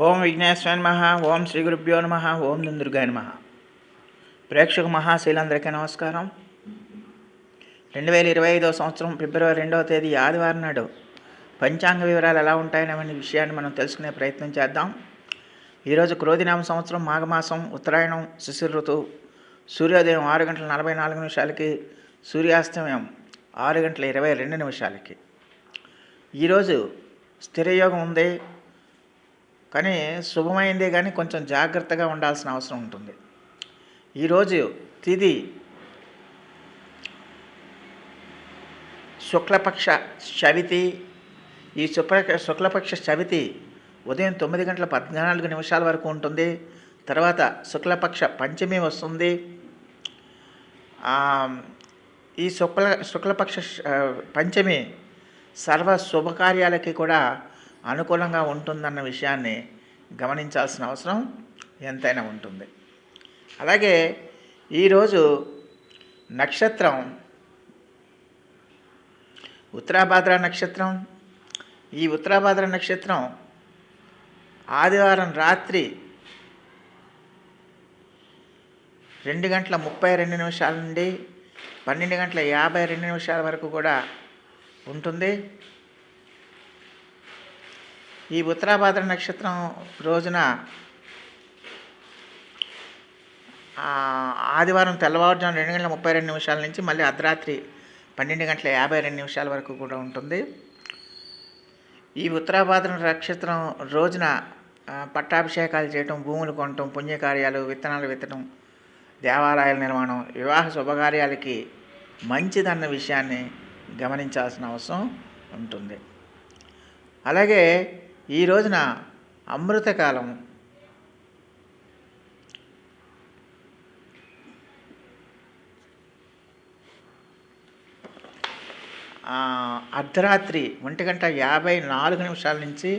ఓం విఘ్నేశ్వర నమ ఓం శ్రీ గురుభ్యో నమ ఓం దుందుర్గాయ నమ. ప్రేక్షక మహాశీలందరికీ నమస్కారం. రెండు వేల ఇరవై ఐదో సంవత్సరం ఫిబ్రవరి రెండవ తేదీ ఆదివారం నాడు పంచాంగ వివరాలు ఎలా ఉంటాయనే విషయాన్ని మనం తెలుసుకునే ప్రయత్నం చేద్దాం. ఈరోజు క్రోధినామ సంవత్సరం మాఘమాసం ఉత్తరాయణం శిశిర ఋతువు సూర్యోదయం ఆరు గంటల నలభై నాలుగు నిమిషాలకి సూర్యాస్తమయం ఆరు గంటల ఇరవై రెండు నిమిషాలకి. ఈరోజు స్థిరయోగం ఉంది. కానీ శుభమైందే కానీ కొంచెం జాగ్రత్తగా ఉండాల్సిన అవసరం ఉంటుంది. ఈరోజు తిది శుక్లపక్ష చవితి. ఈ శుక్ల శుక్లపక్ష చవితి ఉదయం తొమ్మిది గంటల పద్నాలుగు నిమిషాల వరకు ఉంటుంది. తర్వాత శుక్లపక్ష పంచమి వస్తుంది. ఈ శుక్ల శుక్లపక్ష పంచమి సర్వ శుభకార్యాలకి కూడా అనుకూలంగా ఉంటుందన్న విషయాన్ని గమనించాల్సిన అవసరం ఎంతైనా ఉంటుంది. అలాగే ఈరోజు నక్షత్రం ఉత్తరాభాద్ర నక్షత్రం. ఈ ఉత్తరాభాద్ర నక్షత్రం ఆదివారం రాత్రి రెండు గంటల ముప్పై రెండు నిమిషాల నుండి పన్నెండు గంటల యాభై రెండు నిమిషాల వరకు కూడా ఉంటుంది. ఈ ఉత్తరాభాద్ర నక్షత్రం రోజున ఆదివారం తెల్లవారుజాము రెండు గంటల ముప్పై రెండు నిమిషాల నుంచి మళ్ళీ అర్ధరాత్రి పన్నెండు గంటల యాభై రెండు నిమిషాల వరకు కూడా ఉంటుంది. ఈ ఉత్తరాభాద్ర నక్షత్రం రోజున పట్టాభిషేకాలు చేయటం భూములు కొనటం పుణ్యకార్యాలు విత్తనాలు విత్తడం దేవాలయాల నిర్మాణం వివాహ శుభకార్యాలకి మంచిదన్న విషయాన్ని గమనించాల్సిన అవసరం ఉంటుంది. అలాగే ఈ రోజున అమృతకాలం అర్ధరాత్రి ఒంటి గంట యాభై నాలుగు నిమిషాల నుంచి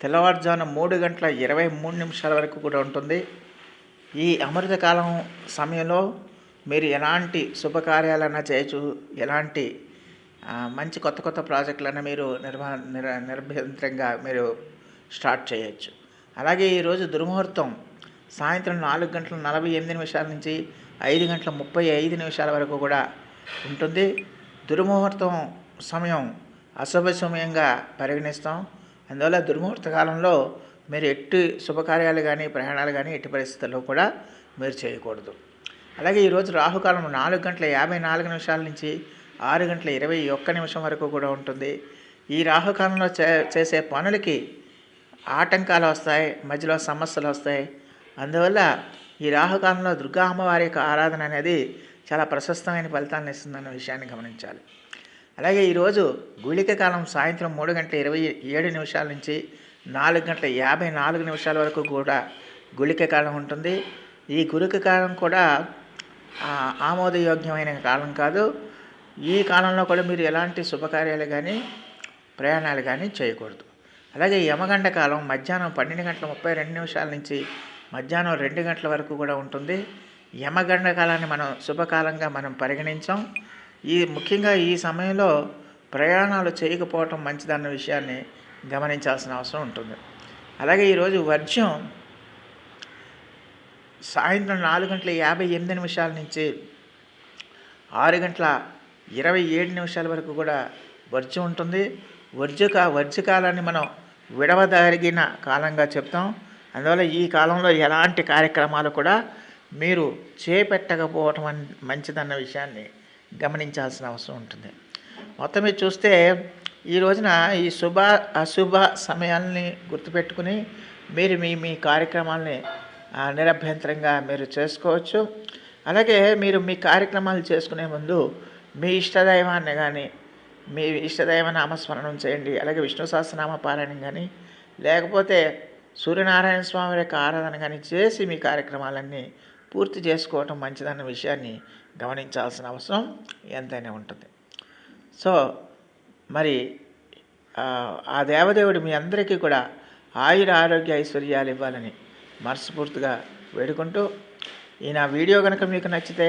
తెల్లవారుజామున మూడు గంటల ఇరవై మూడు నిమిషాల వరకు కూడా ఉంటుంది. ఈ అమృతకాలం సమయంలో మీరు ఎలాంటి శుభకార్యాలన్నా చేయొచ్చు ఎలాంటి మంచి కొత్త కొత్త ప్రాజెక్టులను మీరు నిర్వహ నిర నిర్భయంత్రంగా మీరు స్టార్ట్ చేయొచ్చు. అలాగే ఈరోజు దుర్ముహూర్తం సాయంత్రం నాలుగు గంటల నలభై ఎనిమిది నిమిషాల నుంచి ఐదు గంటల ముప్పై ఐదు నిమిషాల వరకు కూడా ఉంటుంది. దుర్ముహూర్తం సమయం అశుభ సమయంగా పరిగణిస్తాం. అందువల్ల దుర్ముహూర్త కాలంలో మీరు ఎట్టి శుభకార్యాలు కానీ ప్రయాణాలు కానీ ఎట్టి పరిస్థితుల్లో కూడా మీరు చేయకూడదు. అలాగే ఈరోజు రాహుకాలం నాలుగు గంటల యాభై నాలుగు నిమిషాల నుంచి ఆరు గంటల ఇరవై ఒక్క నిమిషం వరకు కూడా ఉంటుంది. ఈ రాహుకాలంలో చే చేసే పనులకి ఆటంకాలు వస్తాయి మధ్యలో సమస్యలు వస్తాయి. అందువల్ల ఈ రాహుకాలంలో దుర్గా అమ్మవారి యొక్క ఆరాధన అనేది చాలా ప్రశస్తమైన ఫలితాన్ని ఇస్తుందన్న విషయాన్ని గమనించాలి. అలాగే ఈరోజు గుళిక కాలం సాయంత్రం మూడు గంటల ఇరవై ఏడు నిమిషాల నుంచి నాలుగు గంటల యాభై నాలుగు నిమిషాల వరకు కూడా గుళిక కాలం ఉంటుంది. ఈ గుళిక కాలం కూడా ఆమోదయోగ్యమైన కాలం కాదు. ఈ కాలంలో కూడా మీరు ఎలాంటి శుభకార్యాలు కానీ ప్రయాణాలు కానీ చేయకూడదు. అలాగే యమగండ కాలం మధ్యాహ్నం పన్నెండు గంటల ముప్పై రెండు నిమిషాల నుంచి మధ్యాహ్నం రెండు గంటల వరకు కూడా ఉంటుంది. యమగండ కాలాన్ని మనం శుభకాలంగా మనం పరిగణించాం. ఈ ముఖ్యంగా ఈ సమయంలో ప్రయాణాలు చేయకపోవటం మంచిదన్న విషయాన్ని గమనించాల్సిన అవసరం ఉంటుంది. అలాగే ఈరోజు వర్జ్యం సాయంత్రం నాలుగు గంటల యాభై ఎనిమిది నిమిషాల నుంచి ఆరు గంటల ఇరవై ఏడు నిమిషాల వరకు కూడా వర్జ్యం ఉంటుంది. వర్జక వర్జకాలాన్ని మనం విడవదరిగిన కాలంగా చెప్తాం. అందువల్ల ఈ కాలంలో ఎలాంటి కార్యక్రమాలు కూడా మీరు చేపెట్టకపోవటం మంచిదన్న విషయాన్ని గమనించాల్సిన అవసరం ఉంటుంది. మొత్తం మీద చూస్తే ఈ రోజున ఈ శుభ అశుభ సమయాల్ని గుర్తుపెట్టుకుని మీరు మీ మీ కార్యక్రమాల్ని నిరభ్యంతరంగా మీరు చేసుకోవచ్చు. అలాగే మీరు మీ కార్యక్రమాలు చేసుకునే ముందు మీ ఇష్టదైవాన్ని కానీ మీ ఇష్టదైవ నామస్మరణం చేయండి. అలాగే విష్ణు సహస్రనామ పారాయణం కానీ లేకపోతే సూర్యనారాయణ స్వామి యొక్క ఆరాధన కానీ చేసి మీ కార్యక్రమాలన్నీ పూర్తి చేసుకోవటం మంచిదన్న విషయాన్ని గమనించాల్సిన అవసరం ఎంతైనా ఉంటుంది. సో మరి ఆ, ఆ దేవదేవుడు మీ అందరికీ కూడా ఆయుర ఆరోగ్య ఐశ్వర్యాలు ఇవ్వాలని మనస్ఫూర్తిగా వేడుకుంటూ ఈ నా వీడియో కనుక మీకు నచ్చితే